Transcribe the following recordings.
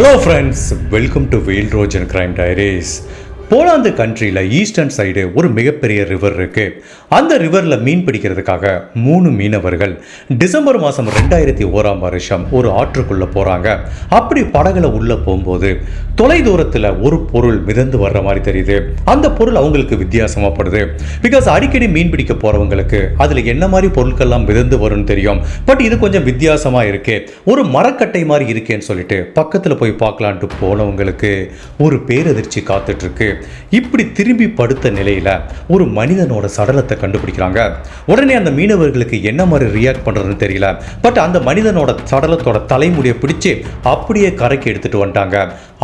Hello friends, welcome to Wheel Rojan Crime Diaries. Poland கண்ட்ரியில் eastern side ஒரு மிகப்பெரிய river இருக்குது அந்த ரிவரில் மீன் பிடிக்கிறதுக்காக மூணு மீனவர்கள் டிசம்பர் மாதம் ரெண்டாயிரத்தி ஓராம் வருஷம் ஒரு ஆற்றுக்குள்ளே போகிறாங்க அப்படி படகுல உள்ளே போகும்போது தொலை தூரத்தில் ஒரு பொருள் மிதந்து வர்ற மாதிரி தெரியுது அந்த பொருள் அவங்களுக்கு வித்தியாசமாகப்படுது பிகாஸ் அடிக்கடி மீன் பிடிக்க போகிறவங்களுக்கு அதில் என்ன மாதிரி பொருட்கள்லாம் மிதந்து வரும்னு தெரியும் பட் இது கொஞ்சம் வித்தியாசமாக இருக்கு ஒரு மரக்கட்டை மாதிரி இருக்கேன்னு சொல்லிட்டு பக்கத்தில் போய் பார்க்கலான்ட்டு போனவங்களுக்கு ஒரு பேரதிர்ச்சி காத்துட்ருக்கு இப்படி திரும்பி படுத்த நிலையில் ஒரு மனிதனோட சடலத்தை கண்டுபிடிக்கிறாங்க உடனே அந்த மீனவர்களுக்கு என்ன மாதிரி ரியாக்ட் பண்ணுறதுன்னு தெரியல பட் அந்த மனிதனோட சடலத்தோட தலைமுடியை பிடிச்சு அப்படியே கரைக்கு எடுத்துட்டு வந்துட்டாங்க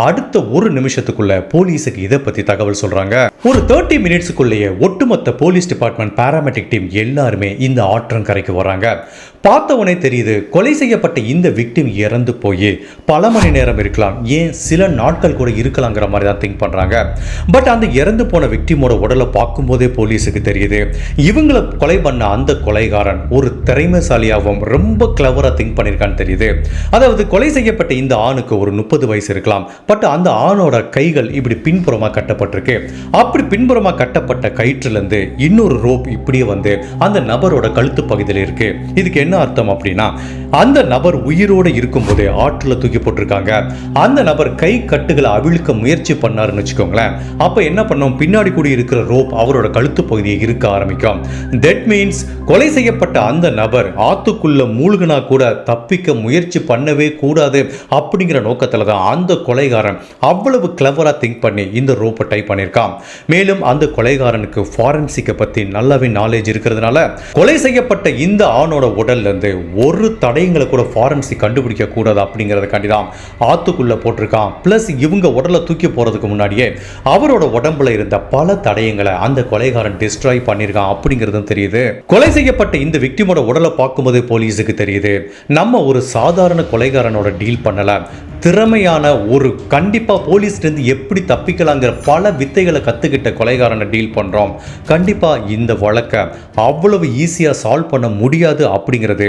அடுத்த ஒரு நிமிஷத்துக்குள்ள போலீஸுக்கு இதை பத்தி தகவல் சொல்றாங்க ஒரு தேர்ட்டி மினிட்ஸுக்குள்ளேயே ஒட்டுமொத்த போலீஸ் டிபார்ட்மெண்ட் பாராமெட்டிக் டீம் எல்லாருமே இந்த ஆற்றங்கரைக்கு வராங்க உடனே தெரியுது கொலை செய்யப்பட்ட இந்த விக்டிம் இறந்து போய் பல மணி நேரம் இருக்கலாம் ஏன் சில நாட்கள் கூட இருக்கலாங்கிற மாதிரி தான் திங்க் பண்றாங்க பட் அந்த இறந்து போன விக்டிமோட உடலை பார்க்கும்போதே போலீஸுக்கு தெரியுது இவங்களை கொலை பண்ண அந்த கொலைகாரன் ஒரு திறமைசாலியாகவும் ரொம்ப கிளவராக திங்க் பண்ணியிருக்கான்னு தெரியுது அதாவது கொலை செய்யப்பட்ட இந்த ஆணுக்கு ஒரு முப்பது வயசு இருக்கலாம் பட் அந்த ஆணோட கைகள் இப்படி பின்புறமாக கட்டப்பட்டிருக்கு அப்படி பின்புறமாக கட்டப்பட்ட கயிற்றுலேருந்து இன்னொரு ரோப் இப்படியே வந்து அந்த நபரோட கழுத்து பகுதியில் இருக்கு இதுக்கு என்ன அர்த்தம் அப்படின்னா அந்த நபர் உயிரோடு இருக்கும்போதே ஆற்றில் தூக்கி போட்டிருக்காங்க அந்த நபர் கை கட்டுகளை அவிழ்க்க முயற்சி பண்ணாருன்னு வச்சுக்கோங்களேன் அப்போ என்ன பண்ணோம் பின்னாடி கூடி இருக்கிற ரோப் அவரோட கழுத்து பகுதியை இருக்க ஆரம்பிக்கும் தட் மீன்ஸ் கொலை செய்யப்பட்ட அந்த நபர் ஆத்துக்குள்ள மூழ்கினா கூட தப்பிக்க முயற்சி பண்ணவே கூடாது அப்படிங்கிற நோக்கத்தில் தான் அந்த கொலைகாரன் அவ்வளவு கிளவராக திங்க் பண்ணி இந்த ரோப்பை டைப் பண்ணியிருக்கான் மேலும் அந்த கொலைகாரனுக்கு ஃபாரன்சிக்கை பற்றி நல்லாவே நாலேஜ் இருக்கிறதுனால கொலை செய்யப்பட்ட இந்த ஆணோட உடல்லேருந்து ஒரு தடை அவயங்களை கூட ஃபாரன்சிக் கூடாது அப்படிங்கிறதுக்காண்டி தான் ஆத்துக்குள்ளே போட்டிருக்கான் ப்ளஸ் இவங்க உடலை தூக்கி போகிறதுக்கு முன்னாடியே அவரோட உடம்புல இருந்த பல தடயங்களை அந்த கொலைகாரன் டிஸ்ட்ராய் பண்ணியிருக்கான் அப்படிங்கிறதும் தெரியுது கொலை செய்யப்பட்ட இந்த விக்டிமோட உடலை பார்க்கும்போது போலீஸுக்கு தெரியுது நம்ம ஒரு சாதாரண கொலைகாரனோட டீல் பண்ணலை திறமையான ஒரு கண்டிப்பாக போலீஸ்லேருந்து எப்படி தப்பிக்கலாங்கிற பல வித்தைகளை கற்றுக்கிட்ட கொலைகாரனை டீல் பண்ணுறோம் கண்டிப்பாக இந்த வழக்கை அவ்வளவு ஈஸியாக சால்வ் பண்ண முடியாது அப்படிங்கிறது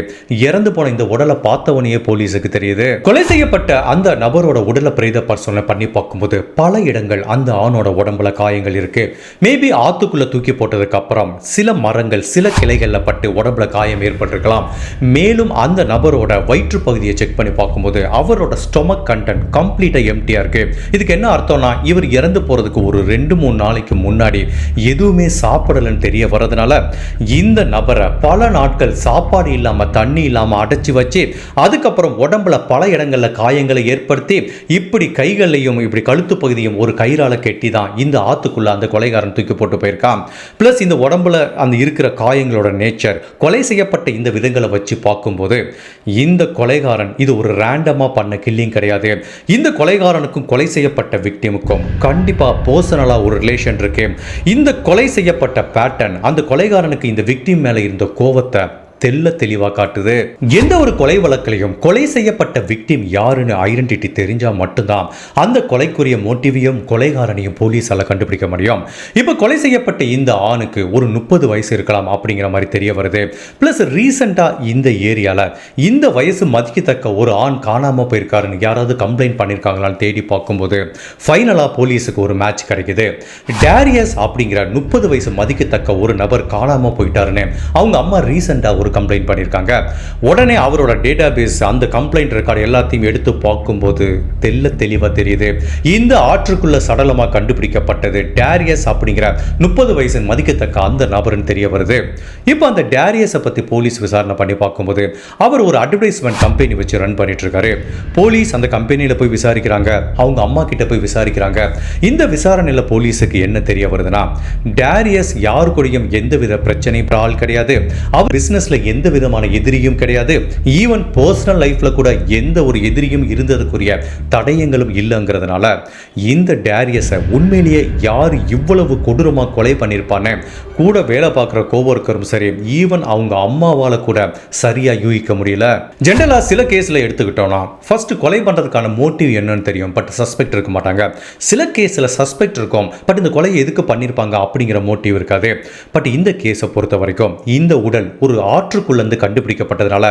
இறந்து போன இந்த உடலை பார்த்தவனையே போலீஸுக்கு தெரியுது கொலை செய்யப்பட்ட அந்த நபரோட உடலை பிரேத பரிசோதனை பண்ணி பார்க்கும்போது பல இடங்கள் அந்த ஆணோட உடம்புல காயங்கள் இருக்குது மேபி ஆத்துக்குள்ளே தூக்கி போட்டதுக்கு அப்புறம் சில மரங்கள் சில கிளைகளில் பட்டு உடம்புல காயம் ஏற்பட்டிருக்கலாம் மேலும் அந்த நபரோட வயிற்று பகுதியை செக் பண்ணி பார்க்கும்போது அவரோட ஸ்டொமக் கண்டென்ட் கம்ப்ளீட்டாக எம்டியாக இருக்குது இதுக்கு என்ன அர்த்தம்னா இவர் இறந்து போகிறதுக்கு ஒரு ரெண்டு மூணு நாளைக்கு முன்னாடி எதுவுமே சாப்பிடலன்னு தெரிய வர்றதுனால இந்த நபரை பல நாட்கள் சாப்பாடு இல்லாமல் தண்ணி இல்லாமல் அடைச்சி வச்சு அதுக்கப்புறம் உடம்புல பல இடங்களில் காயங்களை ஏற்படுத்தி இப்படி கைகளையும் இப்படி கழுத்து பகுதியும் ஒரு கயிறால் கெட்டி தான் இந்த ஆத்துக்குள்ளே அந்த கொலைகாரன் தூக்கி போட்டு போயிருக்கான் ப்ளஸ் இந்த உடம்புல அந்த இருக்கிற காயங்களோட நேச்சர் கொலை செய்யப்பட்ட இந்த விதங்களை வச்சு பார்க்கும்போது இந்த கொலைகாரன் இது ஒரு ரேண்டமாக பண்ண கில்லிங் கிடையாது கிடையாது இந்த கொலைகாரனுக்கும் கொலை செய்யப்பட்ட விக்டிமுக்கும் கண்டிப்பாக பர்சனலாக ஒரு ரிலேஷன் இருக்கு இந்த கொலை செய்யப்பட்ட பேட்டர்ன் அந்த கொலைகாரனுக்கு இந்த விக்டிம் மேலே இருந்த கோவத்தை தெல்ல தெளிவாக காட்டுது எந்த ஒரு கொலை வழக்கிலையும் கொலை செய்யப்பட்ட விக்டிம் யாருன்னு ஐடென்டிட்டி தெரிஞ்சால் மட்டும்தான் அந்த கொலைக்குரிய மோட்டிவையும் கொலைகாரனையும் போலீஸால் கண்டுபிடிக்க முடியும் இப்போ கொலை செய்யப்பட்ட இந்த ஆணுக்கு ஒரு முப்பது வயசு இருக்கலாம் அப்படிங்கிற மாதிரி தெரிய வருது ப்ளஸ் ரீசெண்டாக இந்த ஏரியாவில் இந்த வயசு மதிக்கத்தக்க ஒரு ஆண் காணாமல் போயிருக்காருன்னு யாராவது கம்ப்ளைண்ட் பண்ணியிருக்காங்களான்னு தேடி பார்க்கும்போது ஃபைனலாக போலீஸுக்கு ஒரு மேட்ச் கிடைக்குது டேரியஸ் அப்படிங்கிற முப்பது வயசு மதிக்கத்தக்க ஒரு நபர் காணாமல் போயிட்டாருன்னு அவங்க அம்மா ரீசெண்டாக ஒரு ஒரு கம்ப்ளைண்ட் பண்ணியிருக்காங்க உடனே அவரோட டேட்டாபேஸ் அந்த கம்ப்ளைண்ட் ரெக்கார்டு எல்லாத்தையும் எடுத்து பார்க்கும்போது தெல்ல தெளிவாக தெரியுது இந்த ஆற்றுக்குள்ள சடலமாக கண்டுபிடிக்கப்பட்டது டேரியஸ் அப்படிங்கிற முப்பது வயசு மதிக்கத்தக்க அந்த நபர்னு தெரிய வருது இப்போ அந்த டேரியஸை பற்றி போலீஸ் விசாரணை பண்ணி பார்க்கும்போது அவர் ஒரு அட்வர்டைஸ்மெண்ட் கம்பெனி வச்சு ரன் பண்ணிட்டு இருக்காரு போலீஸ் அந்த கம்பெனியில் போய் விசாரிக்கிறாங்க அவங்க அம்மா கிட்ட போய் விசாரிக்கிறாங்க இந்த விசாரணையில் போலீஸுக்கு என்ன தெரிய வருதுன்னா டேரியஸ் யாருக்குடையும் எந்தவித பிரச்சனையும் ஆள் கிடையாது அவர் பிஸ்னஸில் எந்த விதமான எதிரியும் கிடையாது ஈவன் பர்சனல் லைஃப்ல கூட எந்த ஒரு எதிரியும் இருந்ததுக்குரிய தடயங்களும் இல்லைங்கிறதுனால இந்த டேரியஸை உண்மையிலேயே யார் இவ்வளவு கொடூரமாக கொலை பண்ணியிருப்பான்னு கூட வேலை பார்க்குற கோவர்க்கரும் சரி ஈவன் அவங்க அம்மாவால் கூட சரியாக யூகிக்க முடியல ஜென்ரலாக சில கேஸில் எடுத்துக்கிட்டோம்னா ஃபர்ஸ்ட் கொலை பண்ணுறதுக்கான மோட்டிவ் என்னன்னு தெரியும் பட் சஸ்பெக்ட் இருக்க மாட்டாங்க சில கேஸில் சஸ்பெக்ட் இருக்கும் பட் இந்த கொலை எதுக்கு பண்ணியிருப்பாங்க அப்படிங்கிற மோட்டிவ் இருக்காது பட் இந்த கேஸை பொறுத்த வரைக்கும் இந்த உடல் ஒரு ஆர்ட் காற்றுக்குள்ளேருந்து கண்டுபிடிக்கப்பட்டதுனால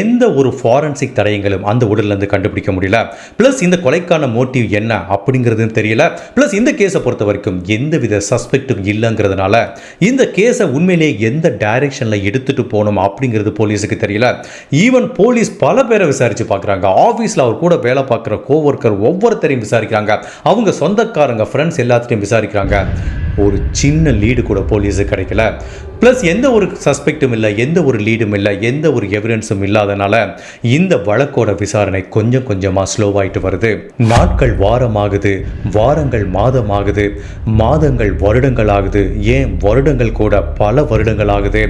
எந்த ஒரு ஃபாரன்சிக் தடயங்களும் அந்த உடல்லேருந்து கண்டுபிடிக்க முடியல ப்ளஸ் இந்த கொலைக்கான மோட்டிவ் என்ன அப்படிங்கிறதுன்னு தெரியல ப்ளஸ் இந்த கேஸை பொறுத்த வரைக்கும் எந்தவித சஸ்பெக்டும் இல்லைங்கிறதுனால இந்த கேஸை உண்மையிலேயே எந்த டைரக்ஷனில் எடுத்துகிட்டு போகணும் அப்படிங்கிறது போலீஸுக்கு தெரியல ஈவன் போலீஸ் பல பேரை விசாரித்து பார்க்குறாங்க ஆஃபீஸில் அவர் கூட வேலை பார்க்குற கோவர்க்கர் ஒவ்வொருத்தரையும் விசாரிக்கிறாங்க அவங்க சொந்தக்காரங்க ஃப்ரெண்ட்ஸ் எல்லாத்தையும் விசாரிக்கிறாங்க ஒரு சின்ன லீடு கூட போலீஸுக்கு கிடைக்கல ப்ளஸ் எந்த ஒரு சஸ்பெக்டும் இல்லை எந்த ஒரு லீடும் இல்லை எந்த ஒரு எவிடன்ஸும் இல்லாதனால இந்த வழக்கோட விசாரணை கொஞ்சம் கொஞ்சமாக ஸ்லோவாயிட்டு வருது நாட்கள் வாரமாகுது வாரங்கள் மாதமாகுது மாதங்கள் வருடங்கள் ஆகுது ஏன் வருடங்கள் கூட பல வருடங்கள் ஆகுது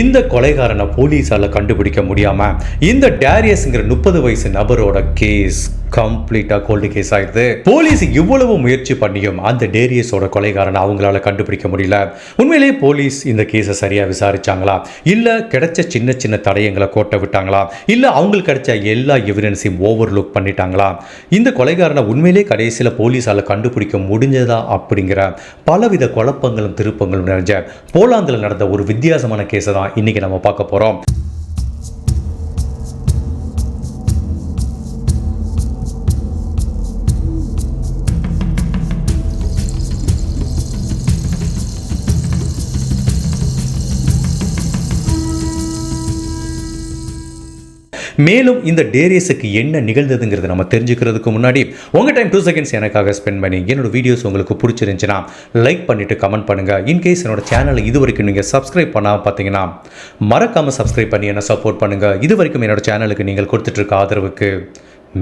இந்த கொலைகாரனை போலீஸால் கண்டுபிடிக்க முடியாமல் இந்த டேரியஸுங்கிற முப்பது வயசு நபரோட கேஸ் கம்ப்ளீட்டாக கோல்டு கேஸ் ஆயிடுது போலீஸ் இவ்வளவு முயற்சி பண்ணியும் அந்த டேரியஸோட கொலைகாரனை அவங்களால கண்டுபிடிக்க முடியல உண்மையிலேயே போலீஸ் இந்த கேஸை சரியாக விசாரிச்சாங்களா இல்லை கிடைச்ச சின்ன சின்ன தடயங்களை கோட்டை விட்டாங்களா இல்லை அவங்களுக்கு கிடைச்ச எல்லா எவிடன்ஸையும் ஓவர் லுக் பண்ணிட்டாங்களா இந்த கொலைகாரனை உண்மையிலே கடைசியில் போலீஸால் கண்டுபிடிக்க முடிஞ்சதா அப்படிங்கிற பலவித குழப்பங்களும் திருப்பங்களும் நிறைஞ்ச போலாந்தில் நடந்த ஒரு வித்தியாசமான கேஸை தான் இன்றைக்கி நம்ம பார்க்க போகிறோம் மேலும் இந்த டேரியஸுக்கு என்ன நிகழ்ந்ததுங்கிறது நம்ம தெரிஞ்சுக்கிறதுக்கு முன்னாடி உங்கள் டைம் டூ செகண்ட்ஸ் எனக்காக ஸ்பெண்ட் பண்ணி என்னோட வீடியோஸ் உங்களுக்கு பிடிச்சிருந்துச்சுன்னா லைக் பண்ணிவிட்டு கமெண்ட் பண்ணுங்கள் இன்கேஸ் என்னோட சேனலை இது வரைக்கும் நீங்கள் சப்ஸ்கிரைப் பண்ணாமல் பார்த்தீங்கன்னா மறக்காமல் சப்ஸ்கிரைப் பண்ணி என்ன சப்போர்ட் பண்ணுங்கள் இது வரைக்கும் என்னோட சேனலுக்கு நீங்கள் கொடுத்துட்ருக்க ஆதரவுக்கு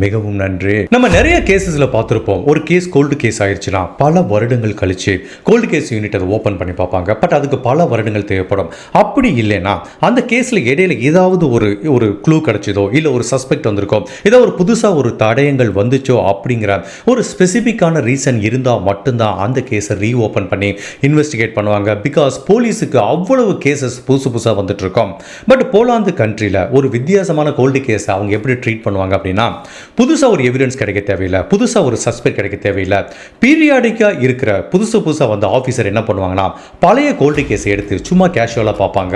மிகவும் நன்றி நம்ம நிறைய கேசஸ்ல பார்த்துருப்போம் ஒரு கேஸ் கோல்டு கேஸ் ஆயிடுச்சுன்னா பல வருடங்கள் கழிச்சு கோல்டு கேஸ் யூனிட் அதை ஓப்பன் பண்ணி பார்ப்பாங்க பட் அதுக்கு பல வருடங்கள் தேவைப்படும் அப்படி இல்லைன்னா அந்த கேஸில் இடையில ஏதாவது ஒரு ஒரு க்ளூ கிடச்சிதோ இல்லை ஒரு சஸ்பெக்ட் வந்திருக்கோ ஏதோ ஒரு புதுசாக ஒரு தடயங்கள் வந்துச்சோ அப்படிங்கிற ஒரு ஸ்பெசிஃபிக்கான ரீசன் இருந்தால் மட்டும்தான் அந்த கேஸை ரீ ஓப்பன் பண்ணி இன்வெஸ்டிகேட் பண்ணுவாங்க பிகாஸ் போலீஸுக்கு அவ்வளவு கேசஸ் புதுசு புதுசாக வந்துட்டு இருக்கோம் பட் போலாந்து கண்ட்ரியில் ஒரு வித்தியாசமான கோல்டு கேஸை அவங்க எப்படி ட்ரீட் பண்ணுவாங்க அப்படின்னா புதுசாக ஒரு எவிடன்ஸ் கிடைக்க தேவையில்லை புதுசாக ஒரு சஸ்பெக்ட் கிடைக்க தேவையில்லை பீரியாடிக்காக இருக்கிற புதுசு புதுசாக வந்த ஆஃபீஸர் என்ன பண்ணுவாங்கன்னா பழைய கோல்டு கேஸ் எடுத்து சும்மா கேஷுவலாக பார்ப்பாங்க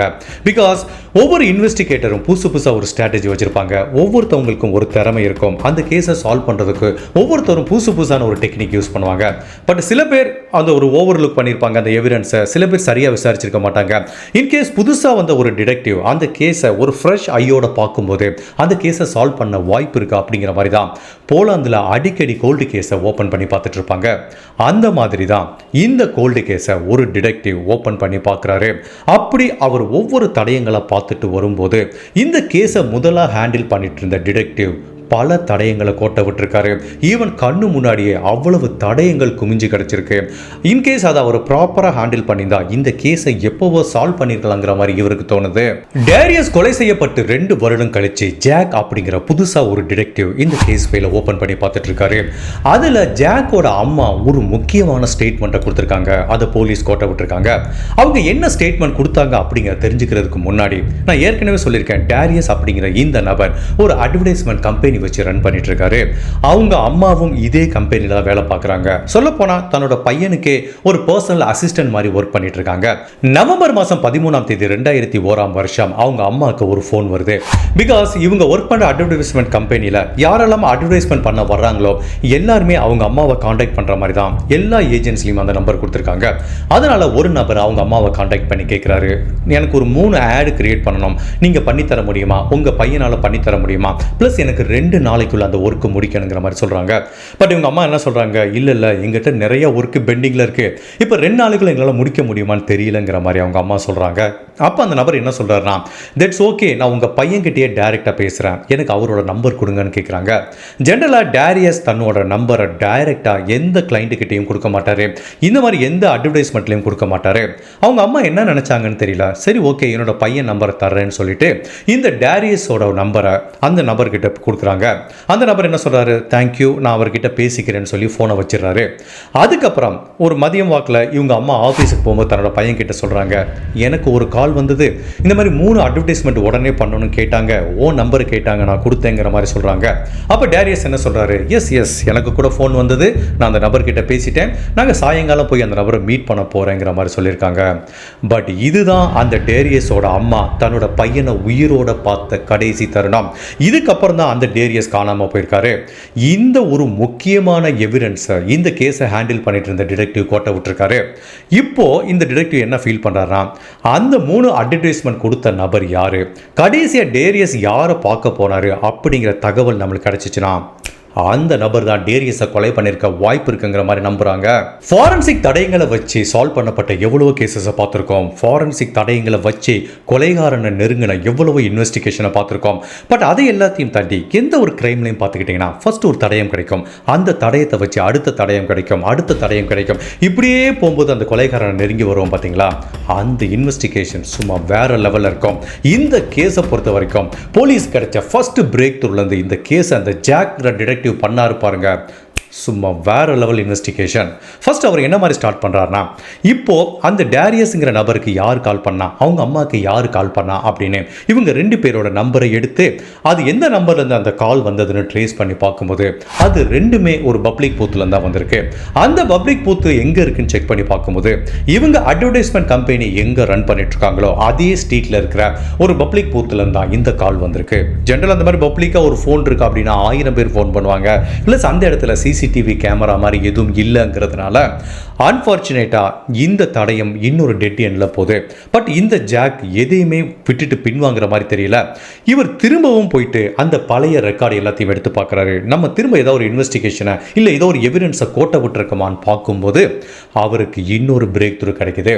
பிகாஸ் ஒவ்வொரு இன்வெஸ்டிகேட்டரும் புதுசு புதுசாக ஒரு ஸ்ட்ராட்டஜி வச்சுருப்பாங்க ஒவ்வொருத்தவங்களுக்கும் ஒரு திறமை இருக்கும் அந்த கேஸை சால்வ் பண்ணுறதுக்கு ஒவ்வொருத்தரும் புதுசு புதுசான ஒரு டெக்னிக் யூஸ் பண்ணுவாங்க பட் சில பேர் அந்த ஒரு ஓவர் லுக் பண்ணியிருப்பாங்க அந்த எவிடன்ஸை சில பேர் சரியாக விசாரிச்சிருக்க மாட்டாங்க இன்கேஸ் புதுசாக வந்த ஒரு டிடெக்டிவ் அந்த கேஸை ஒரு ஃப்ரெஷ் ஐயோட பார்க்கும்போது அந்த கேஸை சால்வ் பண்ண வாய்ப்பு இருக்குது அப்படிங்கிற அப்படிங்கிற மாதிரி தான் போலாந்தில் அடிக்கடி கோல்டு கேஸை ஓப்பன் பண்ணி பார்த்துட்டு இருப்பாங்க அந்த மாதிரி தான் இந்த கோல்டு கேஸை ஒரு டிடெக்டிவ் ஓப்பன் பண்ணி பார்க்குறாரு அப்படி அவர் ஒவ்வொரு தடயங்களை பார்த்துட்டு வரும்போது இந்த கேஸை முதலாக ஹேண்டில் பண்ணிட்டு இருந்த டிடெக்டிவ் பல தடயங்களை கோட்டை விட்டுருக்காரு ஈவன் கண்ணு முன்னாடியே அவ்வளவு தடயங்கள் குமிஞ்சு கிடச்சிருக்கு இன்கேஸ் அதை அவர் ப்ராப்பராக ஹேண்டில் பண்ணியிருந்தா இந்த கேஸை எப்போவோ சால்வ் பண்ணியிருக்கலாங்கிற மாதிரி இவருக்கு தோணுது டேரியஸ் கொலை செய்யப்பட்டு ரெண்டு வருடம் கழிச்சு ஜாக் அப்படிங்கிற புதுசாக ஒரு டிடெக்டிவ் இந்த கேஸ் ஃபைல ஓப்பன் பண்ணி பார்த்துட்டு இருக்காரு அதில் ஜாக்கோட அம்மா ஒரு முக்கியமான ஸ்டேட்மெண்ட்டை கொடுத்துருக்காங்க அதை போலீஸ் கோட்டை விட்டுருக்காங்க அவங்க என்ன ஸ்டேட்மெண்ட் கொடுத்தாங்க அப்படிங்கிற தெரிஞ்சுக்கிறதுக்கு முன்னாடி நான் ஏற்கனவே சொல்லியிருக்கேன் டேரியஸ் அப்படிங்கிற இந்த நபர் ஒரு அட்வர்டைஸ்மெண்ட் கம்பெனி கம்பெனி வச்சு ரன் பண்ணிட்டு இருக்காரு அவங்க அம்மாவும் இதே கம்பெனியில தான் வேலை பார்க்குறாங்க போனா தன்னோட பையனுக்கே ஒரு பர்சனல் அசிஸ்டன்ட் மாதிரி ஒர்க் பண்ணிட்டு இருக்காங்க நவம்பர் மாதம் பதிமூணாம் தேதி ரெண்டாயிரத்தி ஓராம் வருஷம் அவங்க அம்மாவுக்கு ஒரு ஃபோன் வருது பிகாஸ் இவங்க ஒர்க் பண்ணுற அட்வர்டைஸ்மெண்ட் கம்பெனியில் யாரெல்லாம் அட்வர்டைஸ்மெண்ட் பண்ண வர்றாங்களோ எல்லாருமே அவங்க அம்மாவை காண்டாக்ட் பண்ணுற மாதிரி தான் எல்லா ஏஜென்சிலையும் அந்த நம்பர் கொடுத்துருக்காங்க அதனால ஒரு நபர் அவங்க அம்மாவை காண்டாக்ட் பண்ணி கேட்குறாரு எனக்கு ஒரு மூணு ஆடு கிரியேட் பண்ணணும் நீங்கள் பண்ணித்தர முடியுமா உங்கள் பையனால் பண்ணித்தர முடியுமா ப்ளஸ் எனக்கு ரெண்டு ரெண்டு நாளைக்குள்ளே அந்த ஒர்க்கு முடிக்கணுங்கிற மாதிரி சொல்கிறாங்க பட் இவங்க அம்மா என்ன சொல்கிறாங்க இல்லை இல்லை எங்கிட்ட நிறைய ஒர்க்கு பெண்டிங்கில் இருக்குது இப்போ ரெண்டு நாளைக்குள்ளே எங்களால் முடிக்க முடியுமான்னு தெரியலங்கிற மாதிரி அவங்க அம்மா சொல்கிறாங்க அப்போ அந்த நபர் என்ன சொல்கிறாருன்னா தட்ஸ் ஓகே நான் உங்கள் பையன்கிட்டயே டேரெக்டாக பேசுகிறேன் எனக்கு அவரோட நம்பர் கொடுங்கன்னு கேட்குறாங்க ஜென்ரலாக டேரியஸ் தன்னோட நம்பரை டைரெக்டாக எந்த கிளைண்ட்டுக்கிட்டையும் கொடுக்க மாட்டார் இந்த மாதிரி எந்த அட்வர்டைஸ்மெண்ட்லேயும் கொடுக்க மாட்டார் அவங்க அம்மா என்ன நினச்சாங்கன்னு தெரியல சரி ஓகே என்னோட பையன் நம்பரை தர்றேன்னு சொல்லிட்டு இந்த டேரியஸோட நம்பரை அந்த நபர்கிட்ட கொடுக்குறாங்க அந்த நபர் என்ன சொல்கிறாரு தேங்க்யூ நான் அவர்கிட்ட பேசிக்கிறேன்னு சொல்லி ஃபோனை வச்சிடுறாரு அதுக்கப்புறம் ஒரு மதியம் வாக்கில் இவங்க அம்மா ஆஃபீஸுக்கு போகும்போது தன்னோட பையன்கிட்ட சொல்கிறாங்க எனக்கு ஒரு கால் கால் வந்தது இந்த மாதிரி மூணு அட்வர்டைஸ்மெண்ட் உடனே பண்ணணும்னு கேட்டாங்க ஓ நம்பர் கேட்டாங்க நான் கொடுத்தேங்கிற மாதிரி சொல்கிறாங்க அப்போ டேரியஸ் என்ன சொல்கிறாரு எஸ் எஸ் எனக்கு கூட ஃபோன் வந்தது நான் அந்த நபர்கிட்ட பேசிட்டேன் நாங்கள் சாயங்காலம் போய் அந்த நபரை மீட் பண்ண போகிறேங்கிற மாதிரி சொல்லியிருக்காங்க பட் இதுதான் அந்த டேரியஸோட அம்மா தன்னோட பையனை உயிரோட பார்த்த கடைசி தருணம் இதுக்கப்புறம் தான் அந்த டேரியஸ் காணாமல் போயிருக்காரு இந்த ஒரு முக்கியமான எவிடன்ஸை இந்த கேஸை ஹேண்டில் பண்ணிட்டு இருந்த டிடெக்டிவ் கோட்டை விட்டுருக்காரு இப்போ இந்த டிடெக்டிவ் என்ன ஃபீல் பண்ணுறாருனா அந்த மூணு மூணு அட்வர்டைஸ்மெண்ட் கொடுத்த நபர் யார் கடைசியாக டேரியஸ் யாரை பார்க்க போனார் அப்படிங்கிற தகவல் நம்மளுக்கு கிடச்சிச்சுன்னா அந்த நபர் தான் டேரியஸை கொலை பண்ணியிருக்க வாய்ப்பு இருக்குங்கிற மாதிரி நம்புறாங்க ஃபாரன்சிக் தடயங்களை வச்சு சால்வ் பண்ணப்பட்ட எவ்வளவு கேசஸ் பார்த்துருக்கோம் ஃபாரன்சிக் தடயங்களை வச்சு கொலைகாரனை நெருங்கின எவ்வளவு இன்வெஸ்டிகேஷனை பார்த்துருக்கோம் பட் அதை எல்லாத்தையும் தாண்டி எந்த ஒரு கிரைம்லையும் பார்த்துக்கிட்டீங்கன்னா ஃபர்ஸ்ட் ஒரு தடயம் கிடைக்கும் அந்த தடயத்தை வச்சு அடுத்த தடயம் கிடைக்கும் அடுத்த தடயம் கிடைக்கும் இப்படியே போகும்போது அந்த கொலைகாரனை நெருங்கி வருவோம் பார்த்தீங்களா அந்த இன்வெஸ்டிகேஷன் சும்மா வேற லெவலில் இருக்கும் இந்த கேஸை பொறுத்த வரைக்கும் போலீஸ் கிடைச்ச ஃபர்ஸ்ட் பிரேக் த்ரூலேருந்து இந்த கேஸ் அந்த ஜாக் டிடெக்டிவ் ஆக்டிவ் பண்ணார் பாருங்கள் சும்மா வேறு லெவல் இன்வெஸ்டிகேஷன் ஃபர்ஸ்ட் அவர் என்ன மாதிரி ஸ்டார்ட் பண்ணுறாருனா இப்போது அந்த டேரியஸுங்கிற நபருக்கு யார் கால் பண்ணா அவங்க அம்மாவுக்கு யார் கால் பண்ணா அப்படின்னு இவங்க ரெண்டு பேரோட நம்பரை எடுத்து அது எந்த நம்பர்லேருந்து அந்த கால் வந்ததுன்னு ட்ரேஸ் பண்ணி பார்க்கும்போது அது ரெண்டுமே ஒரு பப்ளிக் பூத்துலேருந்து தான் வந்திருக்கு அந்த பப்ளிக் பூத்து எங்கே இருக்குன்னு செக் பண்ணி பார்க்கும்போது இவங்க அட்வர்டைஸ்மெண்ட் கம்பெனி எங்கே ரன் பண்ணிட்டுருக்காங்களோ அதே ஸ்ட்ரீட்டில் இருக்கிற ஒரு பப்ளிக் பூத்துலேருந்து தான் இந்த கால் வந்திருக்கு ஜென்ரல் அந்த மாதிரி பப்ளிக்காக ஒரு ஃபோன் இருக்குது அப்படின்னா ஆயிரம் பேர் ஃபோன் பண்ணுவாங்க ப்ளஸ் அந்த இடத்துல சிசி சிசிடிவி கேமரா மாதிரி எதுவும் இல்லைங்கிறதுனால அன்ஃபார்ச்சுனேட்டாக இந்த தடயம் இன்னொரு டெட் எண்ணில் போகுது பட் இந்த ஜாக் எதையுமே விட்டுட்டு பின்வாங்குற மாதிரி தெரியல இவர் திரும்பவும் போயிட்டு அந்த பழைய ரெக்கார்டு எல்லாத்தையும் எடுத்து பார்க்குறாரு நம்ம திரும்ப ஏதோ ஒரு இன்வெஸ்டிகேஷனை இல்லை ஏதோ ஒரு எவிடன்ஸை கோட்டை விட்டுருக்கமான்னு பார்க்கும்போது அவருக்கு இன்னொரு பிரேக் த்ரூ கிடைக்குது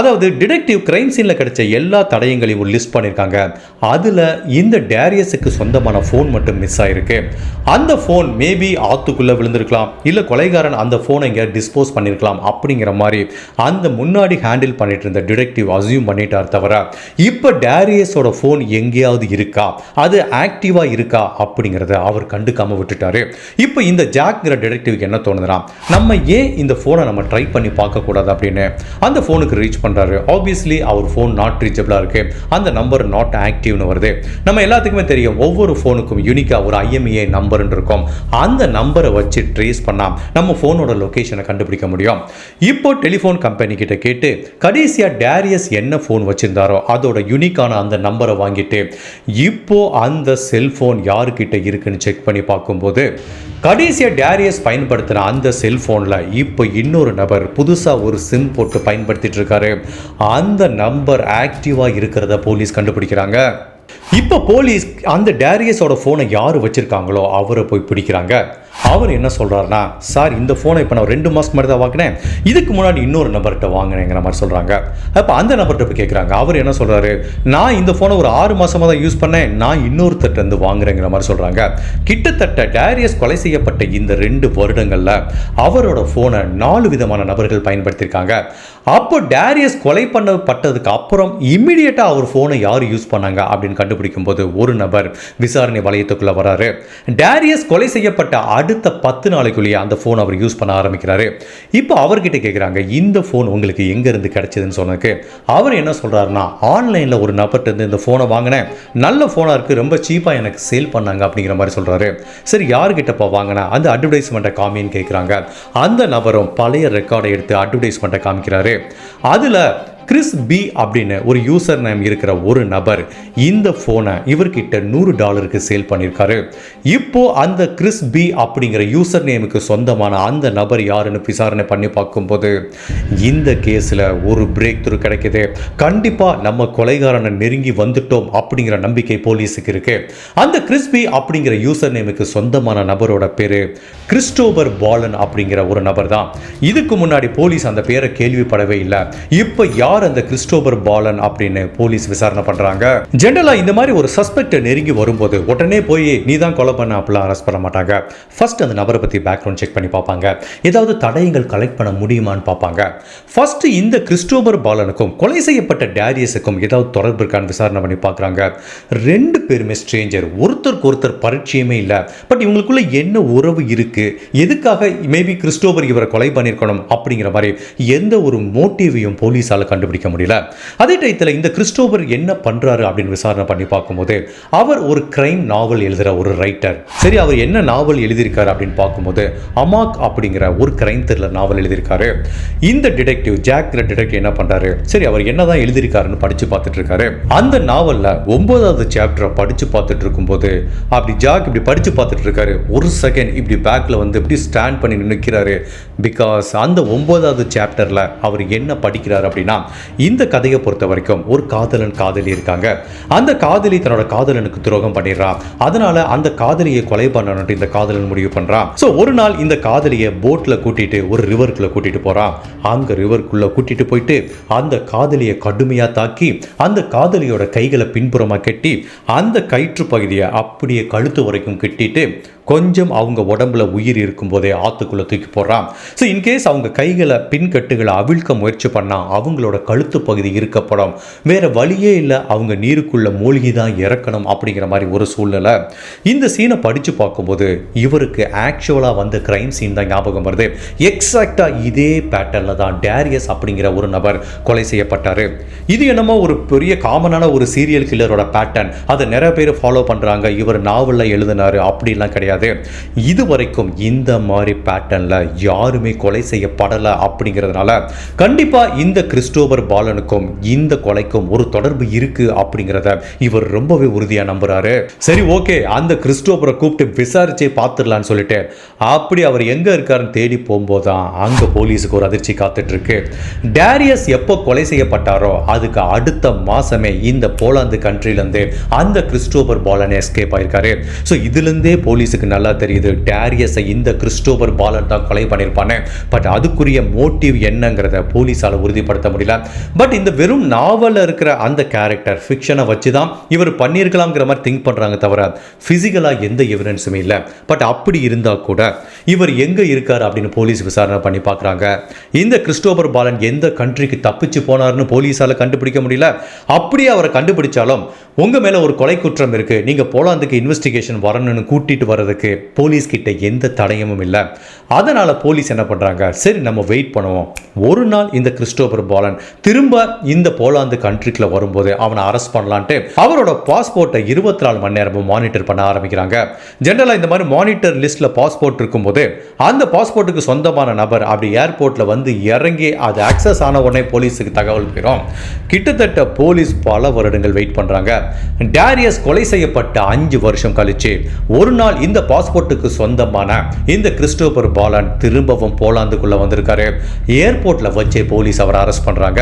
அதாவது டிடெக்டிவ் கிரைம் சீனில் கிடைச்ச எல்லா தடயங்களையும் லிஸ்ட் பண்ணியிருக்காங்க அதில் இந்த டேரியஸுக்கு சொந்தமான ஃபோன் மட்டும் மிஸ் ஆகிருக்கு அந்த ஃபோன் மேபி ஆத்துக்குள்ளே விழுந்திருக்கலாம் இல்லை கொலைகாரன் அந்த ஃபோனை இங்கே டிஸ்போஸ் பண்ணியிருக்கலாம் அப்படிங்கிற மாதிரி அந்த முன்னாடி ஹேண்டில் பண்ணிட்டு இருந்த டிடெக்டிவ் அசியூம் பண்ணிட்டார் தவிர இப்போ டேரியஸோட ஃபோன் எங்கேயாவது இருக்கா அது ஆக்டிவாக இருக்கா அப்படிங்கிறத அவர் கண்டுக்காமல் விட்டுட்டாரு இப்போ இந்த ஜாக்ங்கிற டிடெக்டிவ்க்கு என்ன தோணுதுனா நம்ம ஏன் இந்த ஃபோனை நம்ம ட்ரை பண்ணி பார்க்கக்கூடாது அப்படின்னு அந்த ஃபோனுக்கு ரீச் பண்ணுறாரு ஆப்வியஸ்லி அவர் ஃபோன் நாட் ரீச்சபிளாக இருக்குது அந்த நம்பர் நாட் ஆக்டிவ்னு வருது நம்ம எல்லாத்துக்குமே தெரியும் ஒவ்வொரு ஃபோனுக்கும் யூனிக்காக ஒரு ஐஎம்ஏ நம்பர்னு e இருக்கும் அந்த நம்பரை வச்சு ட்ரேஸ் பண்ணால் நம்ம ஃபோனோட லொக்கேஷனை கண்டுபிடிக்க முடியும் இப்போ டெலிஃபோன் கம்பெனி கிட்ட கேட்டு கடைசியாக டேரியஸ் என்ன ஃபோன் வச்சுருந்தாரோ அதோட யூனிக்கான அந்த நம்பரை வாங்கிட்டு இப்போ அந்த செல்ஃபோன் யாருக்கிட்ட இருக்குன்னு செக் பண்ணி பார்க்கும்போது கடைசியாக டேரியஸ் பயன்படுத்தின அந்த செல்ஃபோனில் இப்போ இன்னொரு நபர் புதுசாக ஒரு சிம் போட்டு பயன்படுத்திட்டு இருக்காரு அந்த நம்பர் ஆக்டிவாக இருக்கிறத போலீஸ் கண்டுபிடிக்கிறாங்க இப்போ போலீஸ் அந்த டேரியஸோட ஃபோனை யார் வச்சுருக்காங்களோ அவரை போய் பிடிக்கிறாங்க அவர் என்ன சொல்கிறார்னா சார் இந்த ஃபோனை இப்போ நான் ரெண்டு மாதத்துக்கு மாதிரி தான் வாங்கினேன் இதுக்கு முன்னாடி இன்னொரு நபர்கிட்ட வாங்கினேங்கிற மாதிரி சொல்கிறாங்க அப்போ அந்த நபர்கிட்ட போய் கேட்குறாங்க அவர் என்ன சொல்கிறாரு நான் இந்த ஃபோனை ஒரு ஆறு மாதமாக தான் யூஸ் பண்ணேன் நான் இன்னொருத்தர்கிட்ட வாங்குறேங்கிற மாதிரி சொல்கிறாங்க கிட்டத்தட்ட டேரியஸ் கொலை செய்யப்பட்ட இந்த ரெண்டு வருடங்களில் அவரோட ஃபோனை நாலு விதமான நபர்கள் பயன்படுத்தியிருக்காங்க அப்போ டேரியஸ் கொலை பண்ணப்பட்டதுக்கு அப்புறம் இம்மிடியட்டாக அவர் ஃபோனை யார் யூஸ் பண்ணாங்க அப்படின்னு கண்டுபிடிக்கும் போது ஒரு நபர் விசாரணை வளையத்துக்குள்ளே வராரு டேரியஸ் கொலை செய்யப்பட்ட அடு அடுத்த பத்து நாளைக்குள்ளேயே அந்த ஃபோன் அவர் யூஸ் பண்ண ஆரம்பிக்கிறாரு இப்போ அவர்கிட்ட கேட்குறாங்க இந்த ஃபோன் உங்களுக்கு எங்கேருந்து கிடச்சிதுன்னு சொன்னதுக்கு அவர் என்ன சொல்கிறாருன்னா ஆன்லைனில் ஒரு நபர்கிட்டருந்து இந்த ஃபோனை வாங்கினேன் நல்ல ஃபோனாக இருக்குது ரொம்ப சீப்பாக எனக்கு சேல் பண்ணாங்க அப்படிங்கிற மாதிரி சொல்கிறாரு சரி யார்கிட்டப்போ வாங்கினா அந்த அட்வர்டைஸ்மெண்ட்டை காமின்னு கேட்குறாங்க அந்த நபரும் பழைய ரெக்கார்டை எடுத்து அட்வர்டைஸ்மெண்ட்டை காமிக்கிறாரு அதில் கிறிஸ் பி அப்படின்னு ஒரு யூசர் நேம் இருக்கிற ஒரு நபர் இந்த ஃபோனை இவர்கிட்ட நூறு டாலருக்கு சேல் பண்ணியிருக்காரு இப்போ அந்த கிறிஸ் பி அப்படிங்கிற யூசர் நேமுக்கு சொந்தமான அந்த நபர் யாருன்னு விசாரணை பண்ணி பார்க்கும்போது இந்த கேஸில் ஒரு பிரேக் த்ரூ கிடைக்கிது கண்டிப்பாக நம்ம கொலைகாரனை நெருங்கி வந்துட்டோம் அப்படிங்கிற நம்பிக்கை போலீஸுக்கு இருக்கு அந்த பி அப்படிங்கிற யூசர் நேமுக்கு சொந்தமான நபரோட பேர் கிறிஸ்டோபர் பாலன் அப்படிங்கிற ஒரு நபர் தான் இதுக்கு முன்னாடி போலீஸ் அந்த பேரை கேள்விப்படவே இல்லை இப்போ யார் அந்த கிறிஸ்டோபர் பாலன் அப்படின்னு போலீஸ் விசாரணை பண்றாங்க ஜென்ரலா இந்த மாதிரி ஒரு சஸ்பெக்ட் நெருங்கி வரும்போது உடனே போய் நீ தான் கொலை பண்ண அப்படிலாம் அரெஸ்ட் பண்ண மாட்டாங்க ஃபர்ஸ்ட் அந்த நபரை பத்தி பேக்ரவுண்ட் செக் பண்ணி பார்ப்பாங்க ஏதாவது தடயங்கள் கலெக்ட் பண்ண முடியுமான்னு பார்ப்பாங்க ஃபர்ஸ்ட் இந்த கிறிஸ்டோபர் பாலனுக்கும் கொலை செய்யப்பட்ட டேரியஸுக்கும் ஏதாவது தொடர்பு இருக்கான்னு விசாரணை பண்ணி பார்க்குறாங்க ரெண்டு பேருமே ஸ்ட்ரேஞ்சர் ஒருத்தருக்கு ஒருத்தர் பரிச்சயமே இல்லை பட் இவங்களுக்குள்ள என்ன உறவு இருக்கு எதுக்காக மேபி கிறிஸ்டோபர் இவரை கொலை பண்ணியிருக்கணும் அப்படிங்கிற மாதிரி எந்த ஒரு மோட்டிவையும் போலீஸால் கண்டு கண்டுபிடிக்க முடியல அதே டயத்தில் இந்த கிறிஸ்டோபர் என்ன பண்ணுறாரு அப்படின்னு விசாரணை பண்ணி பார்க்கும்போது அவர் ஒரு கிரைம் நாவல் எழுதுகிற ஒரு ரைட்டர் சரி அவர் என்ன நாவல் எழுதியிருக்காரு அப்படின்னு பார்க்கும்போது அமாக் அப்படிங்கிற ஒரு கிரைம் த்ரில்லர் நாவல் எழுதியிருக்காரு இந்த டிடெக்டிவ் ஜாக் டிடெக்டிவ் என்ன பண்ணுறாரு சரி அவர் என்னதான் எழுதியிருக்காருன்னு படித்து பார்த்துட்டு இருக்காரு அந்த நாவலில் ஒன்பதாவது சாப்டரை படித்து பார்த்துட்டு இருக்கும்போது அப்படி ஜாக் இப்படி படித்து பார்த்துட்டு இருக்காரு ஒரு செகண்ட் இப்படி பேக்கில் வந்து இப்படி ஸ்டாண்ட் பண்ணி நிற்கிறாரு பிகாஸ் அந்த ஒன்பதாவது சாப்டரில் அவர் என்ன படிக்கிறார் அப்படின்னா இந்த கதையை பொறுத்த வரைக்கும் ஒரு காதலன் காதலி இருக்காங்க அந்த காதலி தன்னோட காதலனுக்கு துரோகம் பண்ணிடுறான் அதனால அந்த காதலியை கொலை பண்ணணும் இந்த காதலன் முடிவு பண்றான் ஸோ ஒரு நாள் இந்த காதலியை போட்ல கூட்டிட்டு ஒரு ரிவருக்குள்ள கூட்டிட்டு போறான் அங்க ரிவருக்குள்ள கூட்டிட்டு போயிட்டு அந்த காதலியை கடுமையா தாக்கி அந்த காதலியோட கைகளை பின்புறமா கட்டி அந்த கயிற்று பகுதியை அப்படியே கழுத்து வரைக்கும் கட்டிட்டு கொஞ்சம் அவங்க உடம்புல உயிர் இருக்கும்போதே ஆற்றுக்குள்ளே தூக்கி போடுறான் ஸோ இன்கேஸ் அவங்க கைகளை பின்கட்டுகளை அவிழ்க்க முயற்சி பண்ணால் அவங்களோட கழுத்து பகுதி இருக்கப்படும் வேறு வழியே இல்லை அவங்க நீருக்குள்ளே மூழ்கி தான் இறக்கணும் அப்படிங்கிற மாதிரி ஒரு சூழ்நிலை இந்த சீனை படித்து பார்க்கும்போது இவருக்கு ஆக்சுவலாக வந்த கிரைம் சீன் தான் ஞாபகம் வருது எக்ஸாக்டாக இதே பேட்டர்னில் தான் டேரியஸ் அப்படிங்கிற ஒரு நபர் கொலை செய்யப்பட்டார் இது என்னமோ ஒரு பெரிய காமனான ஒரு சீரியல் கில்லரோட பேட்டர்ன் அதை நிறைய பேர் ஃபாலோ பண்ணுறாங்க இவர் நாவலில் எழுதினார் அப்படிலாம் கிடையாது கிடையாது இது வரைக்கும் இந்த மாதிரி பேட்டர்னில் யாருமே கொலை செய்யப்படலை அப்படிங்கிறதுனால கண்டிப்பாக இந்த கிறிஸ்டோபர் பாலனுக்கும் இந்த கொலைக்கும் ஒரு தொடர்பு இருக்கு அப்படிங்கிறத இவர் ரொம்பவே உறுதியாக நம்புறாரு சரி ஓகே அந்த கிறிஸ்டோபரை கூப்பிட்டு விசாரிச்சே பார்த்துடலான்னு சொல்லிட்டு அப்படி அவர் எங்கே இருக்காருன்னு தேடி போகும்போது தான் அங்கே போலீஸுக்கு ஒரு அதிர்ச்சி காத்துட்டு இருக்கு டேரியஸ் எப்போ கொலை செய்யப்பட்டாரோ அதுக்கு அடுத்த மாதமே இந்த போலாந்து கண்ட்ரிலேருந்து அந்த கிறிஸ்டோபர் பாலனை எஸ்கேப் ஆயிருக்காரு ஸோ இதுலேருந்தே போலீஸுக்கு போலீஸுக்கு நல்லா தெரியுது டேரியஸை இந்த கிறிஸ்டோபர் பாலன் தான் கொலை பண்ணியிருப்பானே பட் அதுக்குரிய மோட்டிவ் என்னங்கிறத போலீஸால் உறுதிப்படுத்த முடியல பட் இந்த வெறும் நாவலில் இருக்கிற அந்த கேரக்டர் ஃபிக்ஷனை வச்சு தான் இவர் பண்ணியிருக்கலாம்ங்கிற மாதிரி திங்க் பண்ணுறாங்க தவிர ஃபிசிக்கலாக எந்த எவிடன்ஸுமே இல்லை பட் அப்படி இருந்தால் கூட இவர் எங்கே இருக்கார் அப்படின்னு போலீஸ் விசாரணை பண்ணி பார்க்குறாங்க இந்த கிறிஸ்டோபர் பாலன் எந்த கண்ட்ரிக்கு தப்பிச்சு போனார்னு போலீஸால் கண்டுபிடிக்க முடியல அப்படியே அவரை கண்டுபிடிச்சாலும் உங்கள் மேலே ஒரு கொலை குற்றம் இருக்குது நீங்கள் போலாந்துக்கு இன்வெஸ்டிகேஷன் வரணும்னு கூட்டிகிட்டு வர்றது பண்ணுறதுக்கு போலீஸ்கிட்ட எந்த தடயமும் இல்லை அதனால் போலீஸ் என்ன பண்ணுறாங்க சரி நம்ம வெயிட் பண்ணுவோம் ஒரு நாள் இந்த கிறிஸ்டோபர் பாலன் திரும்ப இந்த போலாந்து கண்ட்ரிக்கில் வரும்போது அவனை அரெஸ்ட் பண்ணலான்ட்டு அவரோட பாஸ்போர்ட்டை இருபத்தி நாலு மணி நேரமும் மானிட்டர் பண்ண ஆரம்பிக்கிறாங்க ஜென்ரலாக இந்த மாதிரி மானிட்டர் லிஸ்ட்டில் பாஸ்போர்ட் இருக்கும்போது அந்த பாஸ்போர்ட்டுக்கு சொந்தமான நபர் அப்படி ஏர்போர்ட்டில் வந்து இறங்கி அது ஆக்சஸ் ஆன உடனே போலீஸுக்கு தகவல் பெறும் கிட்டத்தட்ட போலீஸ் பல வருடங்கள் வெயிட் பண்ணுறாங்க டேரியஸ் கொலை செய்யப்பட்ட அஞ்சு வருஷம் கழிச்சு ஒரு நாள் இந்த பாஸ்போர்ட்டுக்கு சொந்தமான இந்த கிறிஸ்டோபர் பாலன் திரும்பவும் போலாந்துக்குள்ள வந்திருக்காரு ஏர்போர்ட்ல வச்சே போலீஸ் அவரை அரெஸ்ட் பண்றாங்க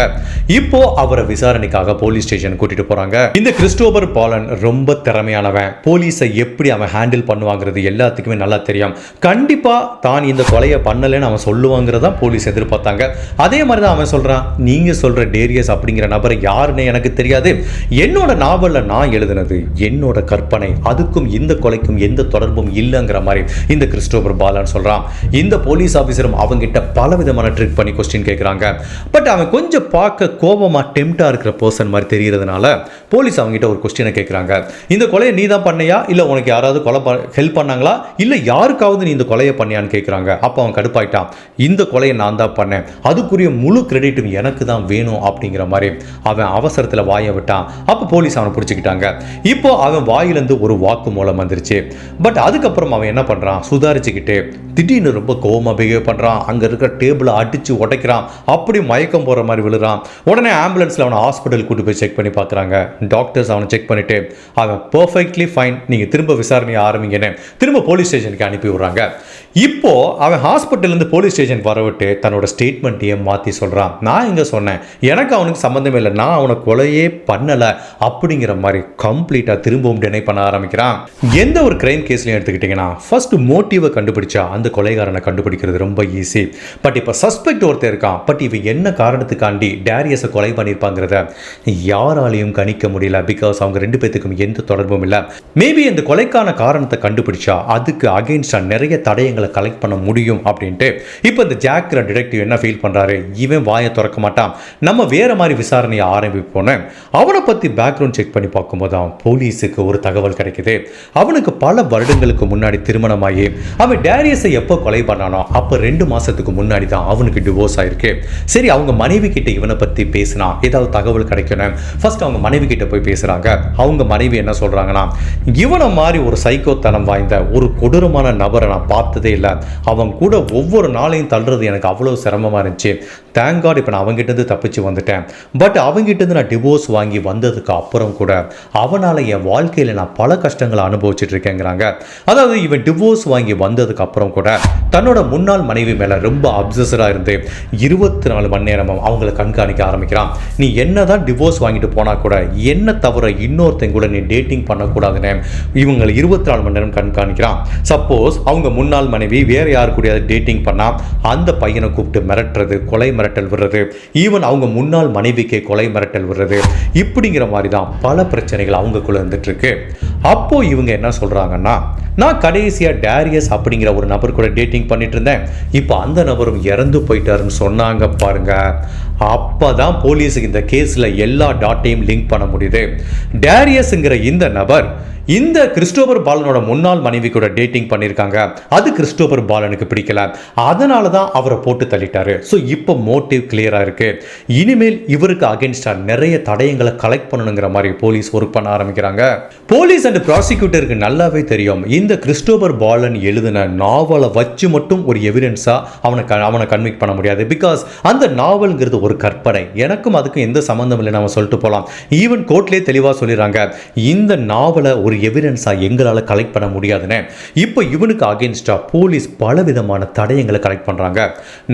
இப்போ அவரை விசாரணைக்காக போலீஸ் ஸ்டேஷன் கூட்டிட்டு போறாங்க இந்த கிறிஸ்டோபர் பாலன் ரொம்ப திறமையானவன் போலீஸை எப்படி அவன் ஹேண்டில் பண்ணுவாங்கிறது எல்லாத்துக்குமே நல்லா தெரியும் கண்டிப்பா தான் இந்த கொலையை பண்ணலன்னு அவன் சொல்லுவாங்கிறத போலீஸ் எதிர்பார்த்தாங்க அதே மாதிரி தான் அவன் சொல்றான் நீங்க சொல்ற டேரியஸ் அப்படிங்கிற நபரை யாருன்னு எனக்கு தெரியாது என்னோட நாவலில் நான் எழுதுனது என்னோட கற்பனை அதுக்கும் இந்த கொலைக்கும் எந்த தொடர்பும் இல்லைங்கிற மாதிரி இந்த கிறிஸ்டோபர் பாலான்னு சொல்கிறான் இந்த போலீஸ் ஆஃபீஸரும் அவங்ககிட்ட பல விதமான ட்ரிக் பண்ணி கொஸ்டின் கேட்குறாங்க பட் அவன் கொஞ்சம் பார்க்க கோபமாக டெம்ட்டாக இருக்கிற பர்சன் மாதிரி தெரிகிறதுனால போலீஸ் அவங்ககிட்ட ஒரு கொஸ்டினை கேட்குறாங்க இந்த கொலையை நீ தான் பண்ணியா இல்லை உனக்கு யாராவது கொலை ஹெல்ப் பண்ணாங்களா இல்லை யாருக்காவது நீ இந்த கொலையை பண்ணியான்னு கேட்குறாங்க அப்போ அவன் கடுப்பாயிட்டான் இந்த கொலையை நான் தான் பண்ணேன் அதுக்குரிய முழு கிரெடிட்டும் எனக்கு தான் வேணும் அப்படிங்கிற மாதிரி அவன் அவசரத்தில் வாயை விட்டான் அப்போ போலீஸ் அவனை பிடிச்சிக்கிட்டாங்க இப்போ அவன் வாயிலிருந்து ஒரு வாக்கு மூலம் வந்துருச்சு பட் அது அதுக்கப்புறம் அவன் என்ன பண்ணுறான் சுதாரிச்சுக்கிட்டு திடீர்னு ரொம்ப கோவமாக பிஹேவ் பண்ணுறான் அங்கே இருக்கிற டேபிளை அடித்து உடைக்கிறான் அப்படி மயக்கம் போகிற மாதிரி விழுறான் உடனே ஆம்புலன்ஸில் அவனை ஹாஸ்பிட்டல் கூட்டு போய் செக் பண்ணி பார்க்குறாங்க டாக்டர்ஸ் அவனை செக் பண்ணிவிட்டு அவன் பர்ஃபெக்ட்லி ஃபைன் நீங்கள் திரும்ப விசாரணையை ஆரம்பிங்கன்னு திரும்ப போலீஸ் ஸ்டேஷனுக்கு அனுப்பி விட்றாங்க இப்போது அவன் ஹாஸ்பிட்டலேருந்து போலீஸ் ஸ்டேஷன் வரவிட்டு தன்னோட ஸ்டேட்மெண்ட்டையே மாற்றி சொல்கிறான் நான் இங்கே சொன்னேன் எனக்கு அவனுக்கு சம்மந்தமே இல்லை நான் அவனை கொலையே பண்ணலை அப்படிங்கிற மாதிரி கம்ப்ளீட்டாக திரும்பவும் டினை பண்ண ஆரம்பிக்கிறான் எந்த ஒரு கிரைம் கேஸ்லையும் எடுத்து எடுத்துக்கிட்டிங்கன்னா ஃபஸ்ட்டு மோட்டிவை கண்டுபிடிச்சா அந்த கொலைகாரனை கண்டுபிடிக்கிறது ரொம்ப ஈஸி பட் இப்போ சஸ்பெக்ட் ஒருத்தர் இருக்கான் பட் இவன் என்ன காரணத்துக்காண்டி டேரியஸை கொலை பண்ணியிருப்பாங்கிறத யாராலையும் கணிக்க முடியல பிகாஸ் அவங்க ரெண்டு பேத்துக்கும் எந்த தொடர்பும் இல்லை மேபி இந்த கொலைக்கான காரணத்தை கண்டுபிடிச்சா அதுக்கு அகெயின்ஸ்டாக நிறைய தடயங்களை கலெக்ட் பண்ண முடியும் அப்படின்ட்டு இப்போ இந்த ஜாக்கிர டிடெக்டிவ் என்ன ஃபீல் பண்ணுறாரு இவன் வாயை திறக்க மாட்டான் நம்ம வேறு மாதிரி விசாரணையை ஆரம்பிப்போன்னு அவனை பற்றி பேக்ரவுண்ட் செக் பண்ணி பார்க்கும்போது அவன் போலீஸுக்கு ஒரு தகவல் கிடைக்குது அவனுக்கு பல வருடங்களுக்கு மாதத்துக்கு முன்னாடி திருமணமாகி அவன் டேரியஸை எப்போ கொலை பண்ணானோ அப்போ ரெண்டு மாதத்துக்கு முன்னாடி தான் அவனுக்கு டிவோர்ஸ் ஆயிருக்கு சரி அவங்க மனைவி கிட்ட இவனை பற்றி பேசினா ஏதாவது தகவல் கிடைக்கணும் ஃபர்ஸ்ட் அவங்க மனைவி கிட்ட போய் பேசுகிறாங்க அவங்க மனைவி என்ன சொல்கிறாங்கன்னா இவனை மாதிரி ஒரு சைக்கோத்தனம் வாய்ந்த ஒரு கொடூரமான நபரை நான் பார்த்ததே இல்லை அவன் கூட ஒவ்வொரு நாளையும் தள்ளுறது எனக்கு அவ்வளோ சிரமமாக இருந்துச்சு தேங்காட் இப்போ நான் அவங்ககிட்டருந்து தப்பிச்சு வந்துட்டேன் பட் அவங்ககிட்டருந்து நான் டிவோர்ஸ் வாங்கி வந்ததுக்கு அப்புறம் கூட அவனால் என் வாழ்க்கையில் நான் பல கஷ்டங்களை அனுபவிச்சுட்டு இருக்கேங்கிறாங்க அதாவது இவன் டிவோர்ஸ் வாங்கி வந்ததுக்கு அப்புறம் கூட தன்னோட முன்னாள் மனைவி மேலே ரொம்ப அப்சஸராக இருந்து இருபத்தி நாலு மணி நேரமும் அவங்களை கண்காணிக்க ஆரம்பிக்கிறான் நீ என்ன தான் டிவோர்ஸ் வாங்கிட்டு போனால் கூட என்ன தவிர இன்னொருத்தங்க கூட நீ டேட்டிங் பண்ணக்கூடாதுன்னு இவங்களை இருபத்தி நாலு மணி நேரம் கண்காணிக்கிறான் சப்போஸ் அவங்க முன்னாள் மனைவி வேறு யாரு கூடியாவது டேட்டிங் பண்ணால் அந்த பையனை கூப்பிட்டு மிரட்டுறது கொலை மிரட்டல் விடுறது ஈவன் அவங்க முன்னாள் மனைவிக்கே கொலை மிரட்டல் விடுறது இப்படிங்கிற மாதிரி தான் பல பிரச்சனைகள் அவங்களுக்குள்ள இருந்துட்டு இருக்கு அப்போது இவங்க என்ன சொல்கிறாங்கன்னா நான் கடைசியாக டேரியஸ் அப்படிங்கிற ஒரு நபர் கூட டேட்டிங் பண்ணிட்டு இருந்தேன் இப்போ அந்த நபரும் இறந்து போயிட்டாருன்னு சொன்னாங்க பாருங்க அப்போ தான் போலீஸுக்கு இந்த கேஸில் எல்லா டாட்டையும் லிங்க் பண்ண முடியுது டேரியஸுங்கிற இந்த நபர் இந்த கிறிஸ்டோபர் பாலனோட முன்னாள் மனைவி கூட டேட்டிங் பண்ணியிருக்காங்க அது கிறிஸ்டோபர் பாலனுக்கு பிடிக்கல அதனால தான் அவரை போட்டு தள்ளிட்டாரு ஸோ இப்போ மோட்டிவ் கிளியராக இருக்கு இனிமேல் இவருக்கு அகேன்ஸ்டாக நிறைய தடயங்களை கலெக்ட் பண்ணணுங்கிற மாதிரி போலீஸ் ஒர்க் பண்ண ஆரம்பிக்கிறாங்க போலீஸ் அண்ட் ப்ராசிக்யூட்டருக்கு நல்லாவே தெரியும் இந்த கிறிஸ்டோபர் பாலன் எழுதின நாவலை வச்சு மட்டும் ஒரு எவிடன்ஸாக அவனை அவனை கன்விக் பண்ண முடியாது பிகாஸ் அந்த நாவலுங்கிறது ஒரு கற்பனை எனக்கும் அதுக்கும் எந்த சம்மந்தம் இல்லை நம்ம சொல்லிட்டு போகலாம் ஈவன் கோர்ட்லேயே தெளிவாக சொல்லிடுறாங்க இந்த நாவலை ஒரு எவிடன்ஸாக எங்களால் கலெக்ட் பண்ண முடியாதுன்னு இப்போ இவனுக்கு அகேன்ஸ்டாக போலீஸ் பல விதமான தடயங்களை கலெக்ட் பண்ணுறாங்க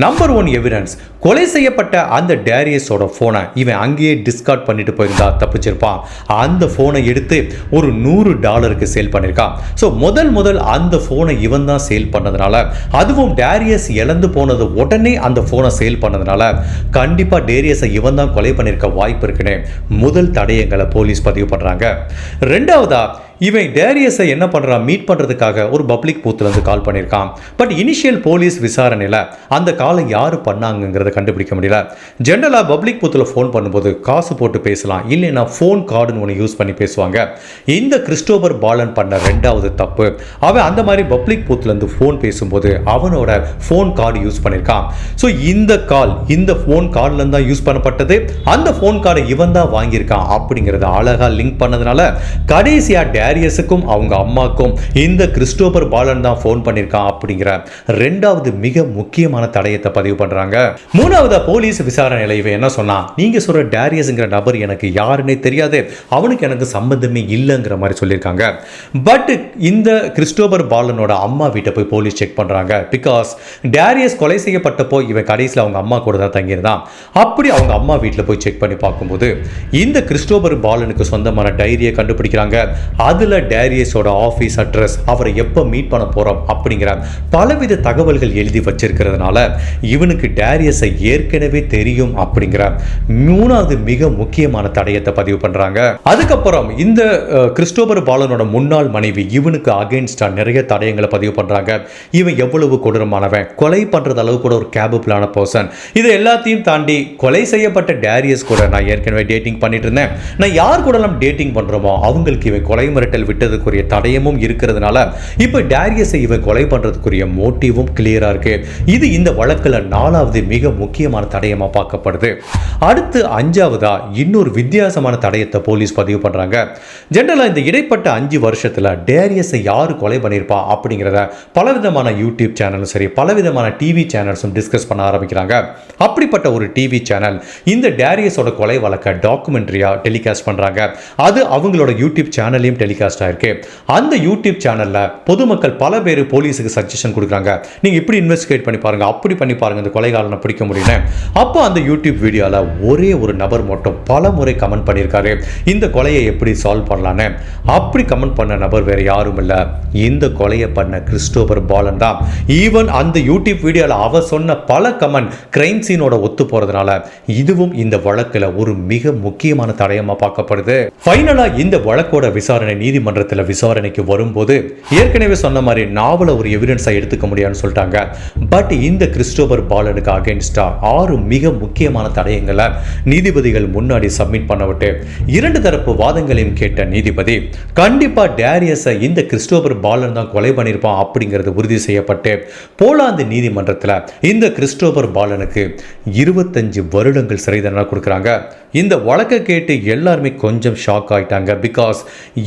நம்பர் ஒன் எவிடன்ஸ் கொலை செய்யப்பட்ட அந்த டேரியஸோட ஃபோனை இவன் அங்கேயே டிஸ்கார்ட் பண்ணிட்டு போயிருந்தா தப்பிச்சிருப்பான் அந்த ஃபோனை எடுத்து ஒரு நூறு நூறு டாலருக்கு சேல் பண்ணியிருக்கான் ஸோ முதல் முதல் அந்த ஃபோனை இவன் தான் சேல் பண்ணதுனால அதுவும் டேரியஸ் இழந்து போனது உடனே அந்த ஃபோனை சேல் பண்ணதுனால கண்டிப்பாக டேரியஸை இவன் தான் கொலை பண்ணியிருக்க வாய்ப்பு இருக்குன்னு முதல் தடயங்களை போலீஸ் பதிவு பண்ணுறாங்க ரெண்டாவதா இவன் டேரியஸை என்ன பண்ணுறான் மீட் பண்ணுறதுக்காக ஒரு பப்ளிக் பூத்துலேருந்து கால் பண்ணியிருக்கான் பட் இனிஷியல் போலீஸ் விசாரணையில் அந்த காலை யார் பண்ணாங்கிறத கண்டுபிடிக்க முடியல ஜென்ரலாக பப்ளிக் பூத்தில் ஃபோன் பண்ணும்போது காசு போட்டு பேசலாம் இல்லைன்னா ஃபோன் கார்டுன்னு ஒன்று யூஸ் பண்ணி பேசுவாங்க இந்த கிறிஸ்டோபர் பாலன் பண்ண ரெண்டாவது தப்பு அவன் அந்த மாதிரி பப்ளிக் பூத்துலேருந்து ஃபோன் பேசும்போது அவனோட ஃபோன் கார்டு யூஸ் பண்ணியிருக்கான் ஸோ இந்த கால் இந்த ஃபோன் கார்டுலேருந்து தான் யூஸ் பண்ணப்பட்டது அந்த ஃபோன் கார்டை இவன் தான் வாங்கியிருக்கான் அப்படிங்கிறத அழகாக லிங்க் பண்ணதுனால கடைசியாக டேரியஸுக்கும் அவங்க அம்மாக்கும் இந்த கிறிஸ்டோபர் பாலன் தான் ஃபோன் பண்ணியிருக்கான் அப்படிங்கிற ரெண்டாவது மிக முக்கியமான தடயத்தை பதிவு பண்ணுறாங்க மூணாவது போலீஸ் விசாரணை இவன் என்ன சொன்னா நீங்கள் சொல்கிற டேரியஸுங்கிற நபர் எனக்கு யாருன்னே தெரியாது அவனுக்கு எனக்கு சம்பந்தமே இல்லைங்கிற மாதிரி சொல்லியிருக்காங்க பட் இந்த கிறிஸ்டோபர் பாலனோட அம்மா வீட்டை போய் போலீஸ் செக் பண்ணுறாங்க பிகாஸ் டேரியஸ் கொலை செய்யப்பட்டப்போ இவன் கடைசியில் அவங்க அம்மா கூட தான் தங்கியிருந்தான் அப்படி அவங்க அம்மா வீட்டில் போய் செக் பண்ணி பார்க்கும்போது இந்த கிறிஸ்டோபர் பாலனுக்கு சொந்தமான டைரியை கண்டுபிடிக்கிறாங்க அதில் டேரியஸோட ஆஃபீஸ் அட்ரஸ் அவரை எப்போ மீட் பண்ண போகிறோம் அப்படிங்கிற பலவித தகவல்கள் எழுதி வச்சிருக்கிறதுனால இவனுக்கு டேரியஸை ஏற்கனவே தெரியும் அப்படிங்கிற மூணாவது மிக முக்கியமான தடயத்தை பதிவு பண்ணுறாங்க அதுக்கப்புறம் இந்த கிறிஸ்டோபர் பாலனோட முன்னாள் மனைவி இவனுக்கு அகேன்ஸ்டாக நிறைய தடயங்களை பதிவு பண்ணுறாங்க இவன் எவ்வளவு கொடூரமானவன் கொலை பண்ணுறது அளவு கூட ஒரு கேபபிளான பர்சன் இது எல்லாத்தையும் தாண்டி கொலை செய்யப்பட்ட டேரியஸ் கூட நான் ஏற்கனவே டேட்டிங் பண்ணிட்டு இருந்தேன் நான் யார் கூட டேட்டிங் பண்ணுறோமோ அவங்களுக்கு இவன் கொலை மிரட்டல் விட்டதுக்குரிய தடயமும் இருக்கிறதுனால இப்போ டேரியஸை இவன் கொலை பண்ணுறதுக்குரிய மோட்டிவும் கிளியராக இருக்கு இது இந்த வழக்கில் நாலாவது மிக முக்கியமான தடயமாக பார்க்கப்படுது அடுத்து அஞ்சாவதா இன்னொரு வித்தியாசமான தடயத்தை போலீஸ் பதிவு பண்ணுறாங்க ஜென்ரலாக இந்த இடைப்பட்ட அஞ்சு வருஷத்தில் டேரியஸை யார் கொலை பண்ணியிருப்பா அப்படிங்கிறத பலவிதமான யூடியூப் சேனலும் சரி பலவிதமான டிவி சேனல்ஸும் டிஸ்கஸ் பண்ண ஆரம்பிக்கிறாங்க அப்படிப்பட்ட ஒரு டிவி சேனல் இந்த டேரியஸோட கொலை வழக்கை டாக்குமெண்ட்ரியாக டெலிகாஸ்ட் பண்ணுறாங்க அது அவங்களோட யூடியூப் சேனலையும் டெலி டெலிகாஸ்ட் ஆயிருக்கு அந்த யூடியூப் சேனலில் பொதுமக்கள் பல பேர் போலீஸுக்கு சஜஷன் கொடுக்குறாங்க நீங்கள் இப்படி இன்வெஸ்டிகேட் பண்ணி பாருங்க அப்படி பண்ணி பாருங்க இந்த கொலைகாலனை பிடிக்க முடியல அப்போ அந்த யூடியூப் வீடியோவில் ஒரே ஒரு நபர் மட்டும் பல முறை கமெண்ட் பண்ணியிருக்காரு இந்த கொலையை எப்படி சால்வ் பண்ணலான்னு அப்படி கமெண்ட் பண்ண நபர் வேற யாரும் இல்லை இந்த கொலையை பண்ண கிறிஸ்டோபர் பாலன் தான் ஈவன் அந்த யூடியூப் வீடியோவில் அவர் சொன்ன பல கமெண்ட் கிரைம் சீனோட ஒத்து போறதுனால இதுவும் இந்த வழக்கில் ஒரு மிக முக்கியமான தடயமாக பார்க்கப்படுது ஃபைனலாக இந்த வழக்கோட விசாரணை நீதிமன்றத்தில் விசாரணைக்கு வரும்போது ஏற்கனவே சொன்ன மாதிரி நாவலை ஒரு எவிடன்ஸா எடுத்துக்க முடியாதுன்னு சொல்லிட்டாங்க பட் இந்த கிறிஸ்டோபர் பாலனுக்கு அகேன்ஸ்டா ஆறு மிக முக்கியமான தடயங்களை நீதிபதிகள் முன்னாடி சப்மிட் பண்ணவிட்டு இரண்டு தரப்பு வாதங்களையும் கேட்ட நீதிபதி கண்டிப்பா டேரியஸை இந்த கிறிஸ்டோபர் பாலன் தான் கொலை பண்ணியிருப்பான் அப்படிங்கிறது உறுதி செய்யப்பட்டு போலாந்து நீதிமன்றத்தில் இந்த கிறிஸ்டோபர் பாலனுக்கு இருபத்தஞ்சு வருடங்கள் சிறை தண்டனை கொடுக்குறாங்க இந்த வழக்கை கேட்டு எல்லாருமே கொஞ்சம் ஷாக் ஆயிட்டாங்க பிகாஸ்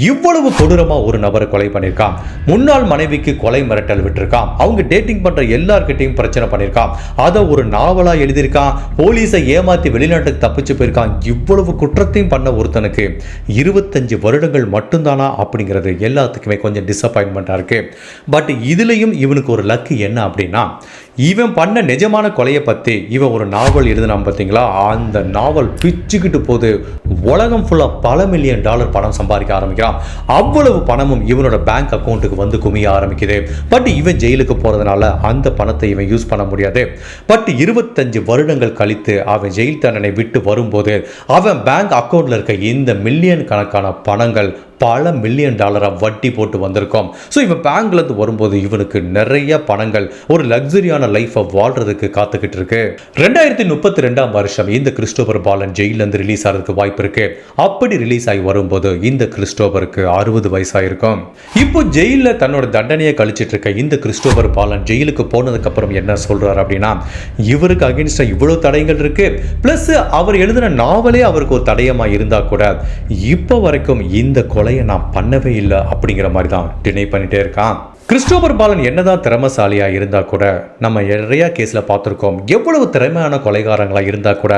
இவ்வளவு இவ்வளவு கொடூரமாக ஒரு நபரை கொலை பண்ணியிருக்கான் முன்னாள் மனைவிக்கு கொலை மிரட்டல் விட்டுருக்கான் அவங்க டேட்டிங் பண்ணுற எல்லார்கிட்டையும் பிரச்சனை பண்ணியிருக்கான் அதை ஒரு நாவலாக எழுதியிருக்கான் போலீஸை ஏமாற்றி வெளிநாட்டுக்கு தப்பிச்சு போயிருக்கான் இவ்வளவு குற்றத்தையும் பண்ண ஒருத்தனுக்கு இருபத்தஞ்சு வருடங்கள் மட்டும்தானா அப்படிங்கிறது எல்லாத்துக்குமே கொஞ்சம் டிசப்பாயின்மெண்ட்டாக இருக்குது பட் இதுலேயும் இவனுக்கு ஒரு லக்கு என்ன அப்படின்னா இவன் பண்ண நிஜமான கொலையை பற்றி இவன் ஒரு நாவல் எழுதுனான் பார்த்தீங்களா அந்த நாவல் பிச்சுக்கிட்டு போது உலகம் ஃபுல்லாக பல மில்லியன் டாலர் பணம் சம்பாதிக்க ஆரம்பிக்கிறான் அவ்வளவு பணமும் இவனோட பேங்க் அக்கௌண்ட்டுக்கு வந்து குமிய ஆரம்பிக்குது பட் இவன் ஜெயிலுக்கு போகிறதுனால அந்த பணத்தை இவன் யூஸ் பண்ண முடியாது பட் இருபத்தஞ்சு வருடங்கள் கழித்து அவன் ஜெயில் தண்டனை விட்டு வரும்போது அவன் பேங்க் அக்கௌண்ட்டில் இருக்க இந்த மில்லியன் கணக்கான பணங்கள் பல மில்லியன் டாலரா வட்டி போட்டு வந்திருக்கோம் ஸோ இவன் பேங்க்லேருந்து வரும்போது இவனுக்கு நிறைய பணங்கள் ஒரு லக்ஸரியான லைஃப்பை வாழ்றதுக்கு காத்துக்கிட்டு இருக்கு ரெண்டாயிரத்தி முப்பத்தி ரெண்டாம் வருஷம் இந்த கிறிஸ்டோபர் பாலன் ஜெயிலேருந்து ரிலீஸ் ஆகிறதுக்கு வாய்ப்பு இருக்கு அப்படி ரிலீஸ் ஆகி வரும்போது இந்த கிறிஸ்டோபருக்கு அறுபது வயசாயிருக்கும் இப்போ ஜெயிலில் தன்னோட தண்டனையை கழிச்சிட்டு இருக்க இந்த கிறிஸ்டோபர் பாலன் ஜெயிலுக்கு போனதுக்கப்புறம் என்ன சொல்கிறார் அப்படின்னா இவருக்கு அகேன்ஸ்டாக இவ்வளோ தடைகள் இருக்கு ப்ளஸ் அவர் எழுதின நாவலே அவருக்கு ஒரு தடயமாக இருந்தால் கூட இப்போ வரைக்கும் இந்த கொலை வேலையை நான் பண்ணவே இல்லை அப்படிங்கிற மாதிரி தான் டினை பண்ணிகிட்டே இருக்கான் கிறிஸ்டோபர் பாலன் என்னதான் திறமசாலியாக இருந்தால் கூட நம்ம நிறையா கேஸில் பார்த்துருக்கோம் எவ்வளவு திறமையான கொலைகாரங்களாக இருந்தால் கூட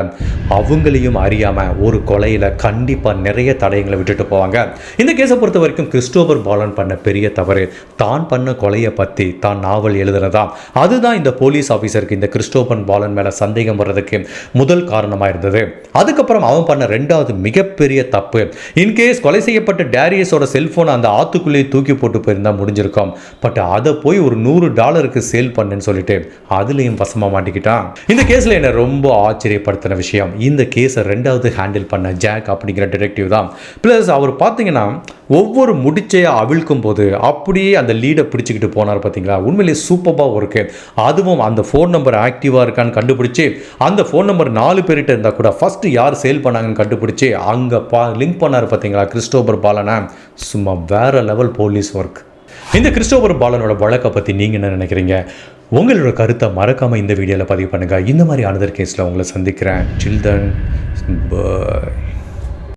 அவங்களையும் அறியாமல் ஒரு கொலையில் கண்டிப்பாக நிறைய தடயங்களை விட்டுட்டு போவாங்க இந்த கேஸை பொறுத்த வரைக்கும் கிறிஸ்டோபர் பாலன் பண்ண பெரிய தவறு தான் பண்ண கொலையை பற்றி தான் நாவல் எழுதுனதாம் அதுதான் இந்த போலீஸ் ஆஃபீஸருக்கு இந்த கிறிஸ்டோபன் பாலன் மேலே சந்தேகம் வர்றதுக்கு முதல் காரணமாக இருந்தது அதுக்கப்புறம் அவன் பண்ண ரெண்டாவது மிகப்பெரிய தப்பு இன்கேஸ் கொலை செய்யப்பட்ட டேரியஸோட செல்ஃபோனை அந்த ஆத்துக்குள்ளேயே தூக்கி போட்டு போயிருந்தால் முடிஞ்சிருக்கும் பட் அதை போய் ஒரு நூறு டாலருக்கு சேல் பண்ணுன்னு சொல்லிட்டு அதுலேயும் வசமாக மாட்டிக்கிட்டான் இந்த கேஸில் என்னை ரொம்ப ஆச்சரியப்படுத்தின விஷயம் இந்த கேஸை ரெண்டாவது ஹேண்டில் பண்ண ஜாக் அப்படிங்கிற டிடெக்டிவ் தான் ப்ளஸ் அவர் பார்த்தீங்கன்னா ஒவ்வொரு முடிச்சையாக அவிழ்க்கும் போது அப்படியே அந்த லீடை பிடிச்சிக்கிட்டு போனார் பார்த்தீங்களா உண்மையிலேயே சூப்பராக இருக்கு அதுவும் அந்த ஃபோன் நம்பர் ஆக்டிவாக இருக்கான்னு கண்டுபிடிச்சி அந்த ஃபோன் நம்பர் நாலு பேர்கிட்ட இருந்தால் கூட ஃபஸ்ட்டு யார் சேல் பண்ணாங்கன்னு கண்டுபிடிச்சி அங்கே பா லிங்க் பண்ணார் பார்த்தீங்களா கிறிஸ்டோபர் பாலனை சும்மா வேறு லெவல் போலீஸ் ஒர்க் இந்த கிறிஸ்டோபர் பாலனோட வழக்கை பற்றி நீங்கள் என்ன நினைக்கிறீங்க உங்களோட கருத்தை மறக்காமல் இந்த வீடியோவில் பதிவு பண்ணுங்கள் இந்த மாதிரி அனதர் கேஸில் உங்களை சந்திக்கிறேன் சில்ட்ரன் பாய்